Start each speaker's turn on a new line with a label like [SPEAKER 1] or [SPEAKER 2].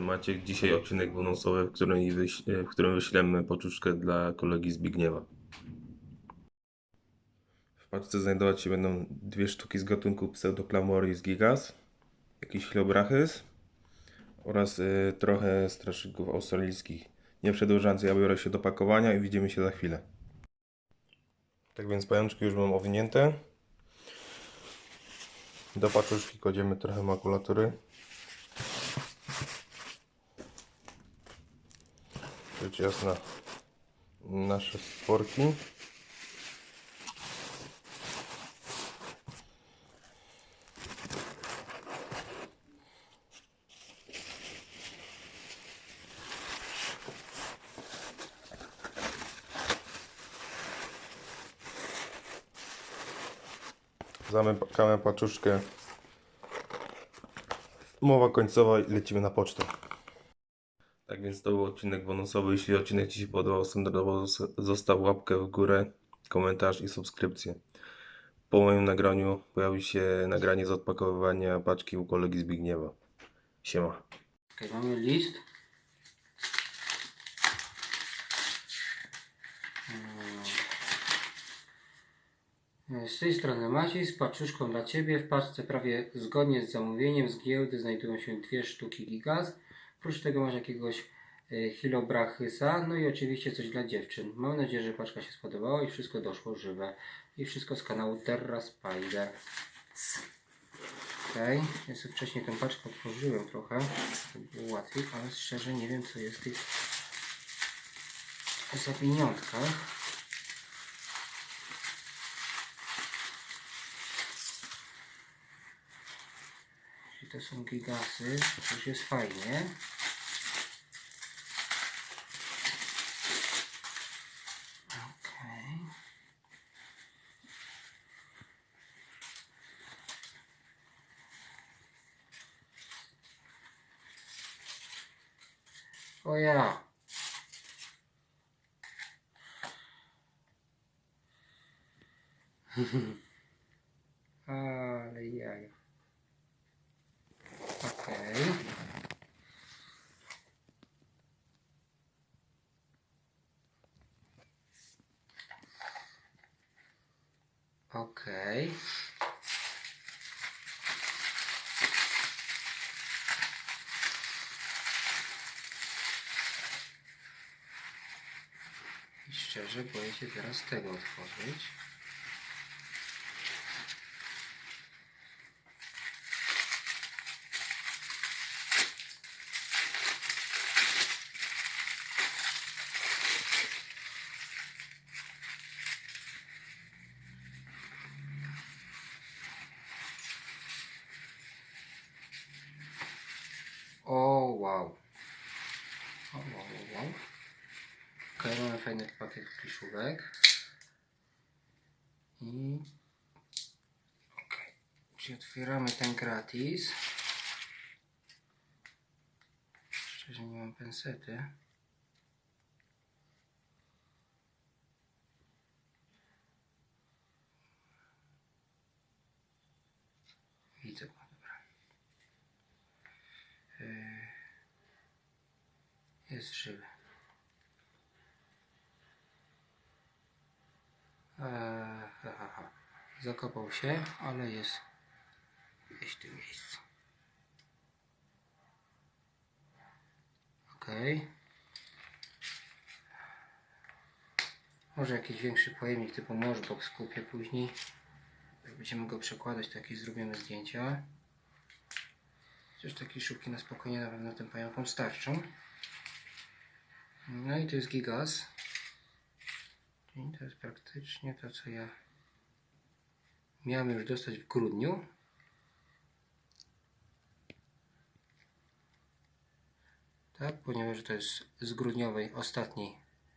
[SPEAKER 1] Maciek. Dzisiaj odcinek bonusowy, w którym, wyś- w którym wyślemy poczuczkę dla kolegi Zbigniewa. W paczce znajdować się będą dwie sztuki z gatunku Pseudoklamoris gigas, jakiś chlobrachys oraz y, trochę straszyków australijskich. Nie przedłużając, ja biorę się do pakowania i widzimy się za chwilę. Tak więc pajączki już mam owinięte. Do paczuszki kładziemy trochę makulatury. Rzecz jasna nasze sporki. Zamykamy paczuszkę. Mowa końcowa i lecimy na pocztę. Tak więc to był odcinek bonusowy. Jeśli odcinek Ci się podobał, standardowo zos- zostaw łapkę w górę, komentarz i subskrypcję. Po moim nagraniu pojawi się nagranie z odpakowywania paczki u kolegi Zbigniewa. Siema.
[SPEAKER 2] Okej, mamy list. Mm. Z tej strony Maciej z paczuszką dla Ciebie. W paczce prawie zgodnie z zamówieniem z giełdy znajdują się dwie sztuki gigas. Oprócz tego masz jakiegoś y, Hilobrachysa, no i oczywiście coś dla dziewczyn. Mam nadzieję, że paczka się spodobała i wszystko doszło żywe. I wszystko z kanału Terra Spider. Okej, ja sobie wcześniej tę paczkę otworzyłem trochę, żeby było łatwiej, ale szczerze nie wiem co jest w tych zawiniątkach. Jeśli to są gigasy, to już jest fajnie. Okej. O ja. Ale jaja. Okej. Okej. I szczerze boję się teraz tego otworzyć. O, wow. O, wow, wow, Okej, mamy fajny pakiet kliszówek. I... Okej. Otwieramy ten gratis. Szczerze nie mam pensety. Widzę go, dobra. Yy, Jest żywy. Zakopał się, ale jest gdzieś w tym miejscu. Ok. Może jakiś większy pojemnik typu Moshbox kupię później. Jak będziemy go przekładać, to jakieś zrobimy zdjęcia. Chociaż takie szubki na spokojnie na pewno tym pająkom starczą. No i to jest gigas. Czyli to jest praktycznie to, co ja miałem już dostać w grudniu. Tak, ponieważ to jest z grudniowej ostatniej